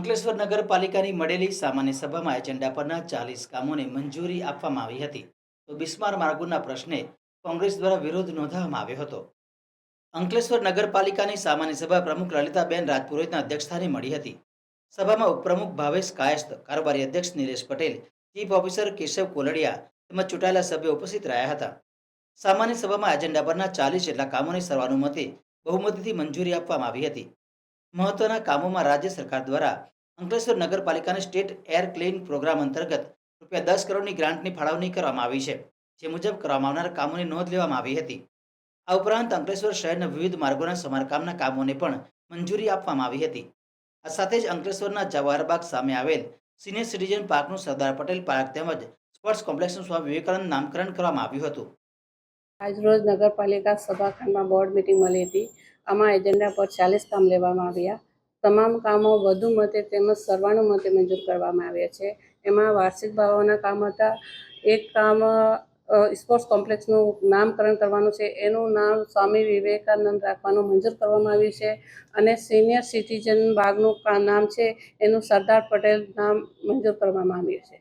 અંકલેશ્વર નગરપાલિકાની મળેલી સામાન્ય સભામાં એજન્ડા પરના ચાલીસ કામોને મંજૂરી આપવામાં આવી હતી. તો બિસ્માર માર્ગોના પ્રશ્ને કોંગ્રેસ દ્વારા વિરોધ નોંધાવવામાં આવ્યો હતો. અંકલેશ્વર નગરપાલિકાની સામાન્ય સભા પ્રમુખ લલિતાબેન રાજપુરોહિતના અધ્યક્ષસ્થાને મળી હતી. સભામાં ઉપપ્રમુખ ભાવેશ કાયસ્થ, કારોબારી અધ્યક્ષ નિલેશ પટેલ, ચીફ ઓફિસર કેશવ કોલડિયા તેમજ ચૂંટાયેલા સભ્યો ઉપસ્થિત રહ્યા હતા. સામાન્ય સભામાં એજન્ડા પરના ચાલીસ જેટલા કામોને સર્વાનુમતે બહુમતીથી મંજૂરી આપવામાં આવી હતી. મહત્વના કામોમાં રાજ્ય સરકાર દ્વારા અંકલેશ્વર નગરપાલિકાને સ્ટેટ એર ક્લીન પ્રોગ્રામ અંતર્ગત રૂપિયા દસ કરોડની ગ્રાન્ટની ફાળવણી કરવામાં આવી છે, જે મુજબ કરવામાં આવનાર કામોની નોંધ લેવામાં આવી હતી. આ ઉપરાંત અંકલેશ્વર શહેરના વિવિધ માર્ગોના સમારકામના કામોને પણ મંજૂરી આપવામાં આવી હતી. આ સાથે જ અંકલેશ્વરના જવાહરબાગ સામે આવેલ સિનિયર સિટીઝન પાર્કનું સરદાર પટેલ પાર્ક તેમજ સ્પોર્ટ્સ કોમ્પ્લેક્સનું સ્વામી વિવેકાનંદ નામકરણ કરવામાં આવ્યું હતું. આજરોજ નગરપાલિકા સભાખંડમાં બોર્ડ મિટિંગ મળી હતી. આમાં એજન્ડા પર ચાલીસ કામ લેવામાં આવ્યા. તમામ કામો વધુ મતે તેમજ સર્વાનુમતે મંજૂર કરવામાં આવ્યા છે. એમાં વાર્ષિક ભાવોના કામ હતા. એક કામ સ્પોર્ટ્સ કોમ્પ્લેક્સનું નામકરણ કરવાનું છે. એનું નામ સ્વામી વિવેકાનંદ રાખવાનું મંજૂર કરવામાં આવ્યું છે અને સિનિયર સિટીઝન બાગનું નામ છે. એનું સરદાર પટેલ નામ મંજૂર કરવામાં આવ્યું છે.